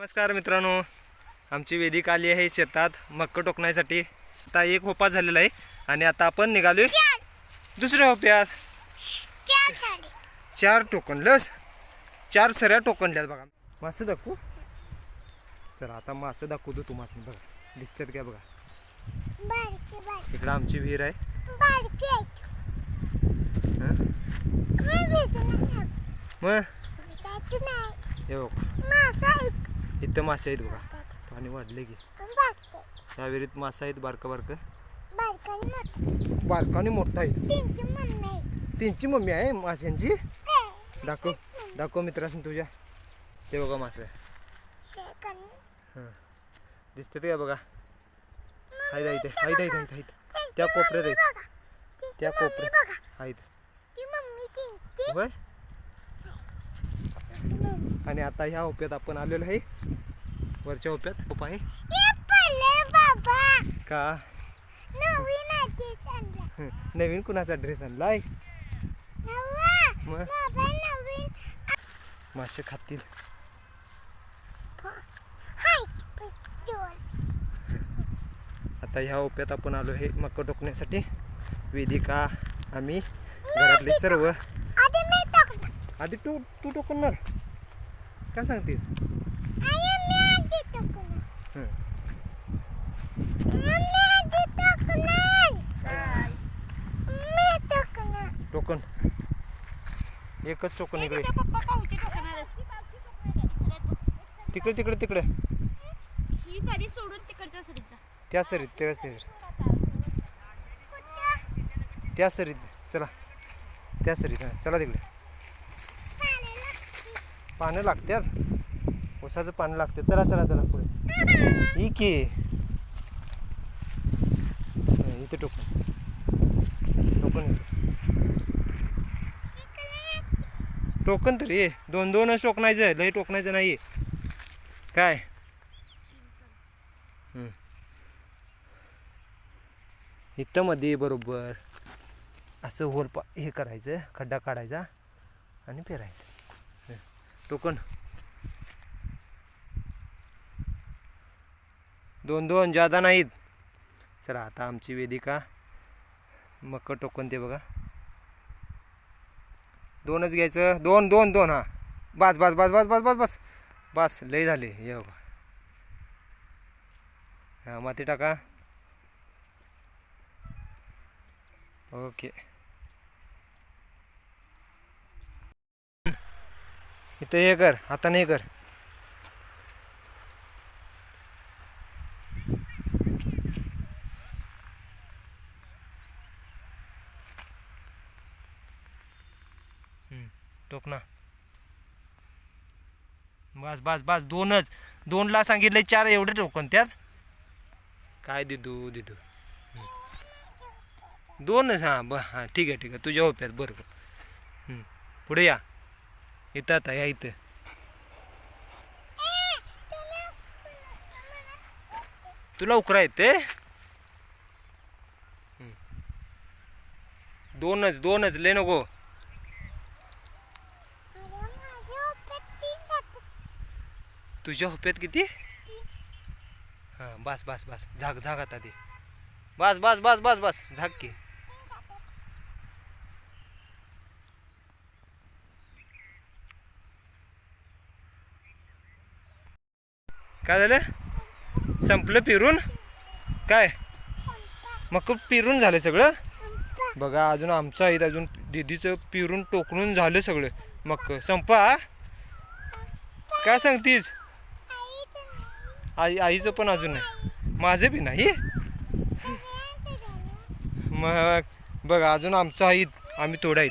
नमस्कार मित्रांनो आमची वेदिक आली आहे शेतात मक्क टोकण्यासाठी. आता एक होपा झालेला आहे आणि आता आपण निघालोय दुसऱ्या होप्यात. चार झाले. चार टोकन लस चार सऱ्या टोकनल्यात बघा. मासे दाखवू? चला आता मासे दाखवतो तू मासे बघा. दिसतात काय बघा? इकडं आमची विहीर आहे. हं? मग? इथं मासे आहेत बघा. पाणी वाढले की. त्या विहिरीत मासे आहेत बारकं बारकं. बारकाने मोठे बारकं आणि मोठं आहे. त्यांची मम्मी आहे माशांची. ते दाखव दाखव मित्रांनो तुझ्या. ते बघा मासे. हे. कन दिसतात का बघा आहेत आहेत आहेत आहेत आहेत आहेत त्या कोपऱ्यात आहेत. त्या कोपऱ्यात आहेत. ती होय. आणि आता ह्या ओप्यात आपण आलेलो आहे. वरच्या ओप्यात ओप आहे. हे का? नवीन हं, कुणाचा ड्रेस आणलाय? मासे खातील. आता ह्या ओप्यात आपण आलो आहे मक्का टोकण्यासाठी. वेदिका आम्ही घरातले सर्व. आधी तू टोकणार? का सांगतेस? टोकन. एकच टोकन इकडे. तिकडे तिकडे तिकडे. त्या सरीत त्या सरीत त्या सरीत चला. त्या सरीत चला तिकडे. पानं लागतात उसाचं पानं लागते चला चला चला पुढे. ही की? इथे टोकन. टोकन टोकन तरी. दोन दोनच टोकनायचं लई टोकणायचं नाही काय? इथं मध्ये बरोबर असं होल पा हे करायचं खड्डा काढायचा आणि पेरायचं. टोकन. दोन दोन जादा नाहीत. चला आता आमची वेदिका मक्क टोकन ते बघा. दोनच घ्यायचं. दोन दोन दोन हां. बस बस बस बस बस बस बस. बस लय झाले. ये बघा. हां माती टाका. ओके. इथं हे कर आता नाही कर. टोक ना. बस बस बस दोनच. दोनला सांगितले चार एवढे टोकन त्यात? काय दिदू दिदू? दोनच हां ब हां ठीक आहे ठीक आहे. तुझ्या ओप्यात बरोबर पुढे या. इथं आता या इथं. तू लवकर येते? दोनच दोनच ले नको. तुझ्या होप्यात किती? हां बस बस बस. झाक झाक आता ते. बस बस बस बस बस. झाक की. काय झालं? संपलं पिरून काय? मग पिरून झालं सगळं? बघा अजून आमचं आहेत अजून दिदीचं पिरून टोकणून झालं सगळं. मग संपा काय सांगतीस? आई आईचं पण अजून नाही. माझं बी नाही? मग बघ अजून आमचं आहेत आम्ही थोडं आहेत.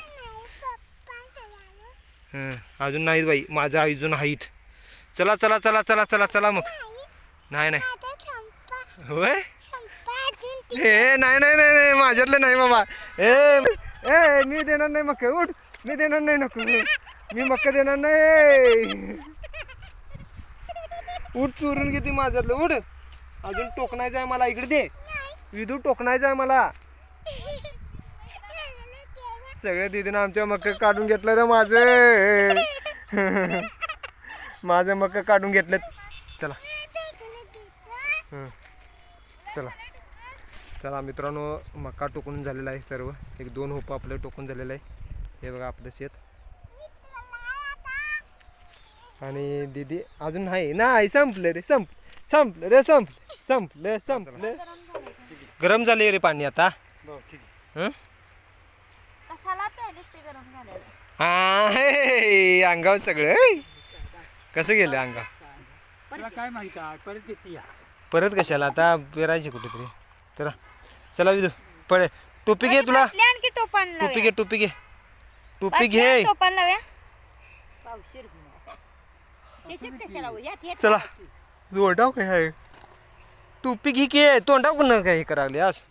हं, अजून नाहीत बाई माझं आई अजून आहेत. चला चला चला चला चला चला मग. नाही नाही. होय? ए नाही नाही नाही माझ्यातलं नाही बाबा. ए ए मी देणार नाही मक्क उठ. मी देणार नाही नको मी मक्क देणार नाही. उठ चोरून घेते माझ्यातलं उठ. अजून टोकणायचं आहे मला इकडे दे. विदू टोकणायचं आहे मला. सगळ्या दिदीनं आमच्या मक्क काढून घेतलं रे माझं. माझं मक्क काढून घेतलं चला. हं. चला. चला मित्रांनो मका टोकून झालेला आहे सर्व. एक दोन होपं आपलं टोकून झालेलं आहे. हे बघा आपलं शेत. आणि दीदी अजून नाही. नाही संपलं रे संप संपलं रे संपलं संपलं संपलं. गरम झाले रे पाणी आता. हं? अंगावर सगळं. कसं गेलं तुला काय माहीत आहे? परत येते या. परत कशाला? आता पेरायचे कुठेतरी. चला चला विदू पळे. टोपी घे तुला. बसले आणखी टोपान टोपी घे टोपी घे. टोपी घे. टोपान लाव्या. पावशेर त्याच्यात कशाला यात हे चला. तोंडाव काय आहे टोपी घे की तोंडाव कुणा काय हे करायला आज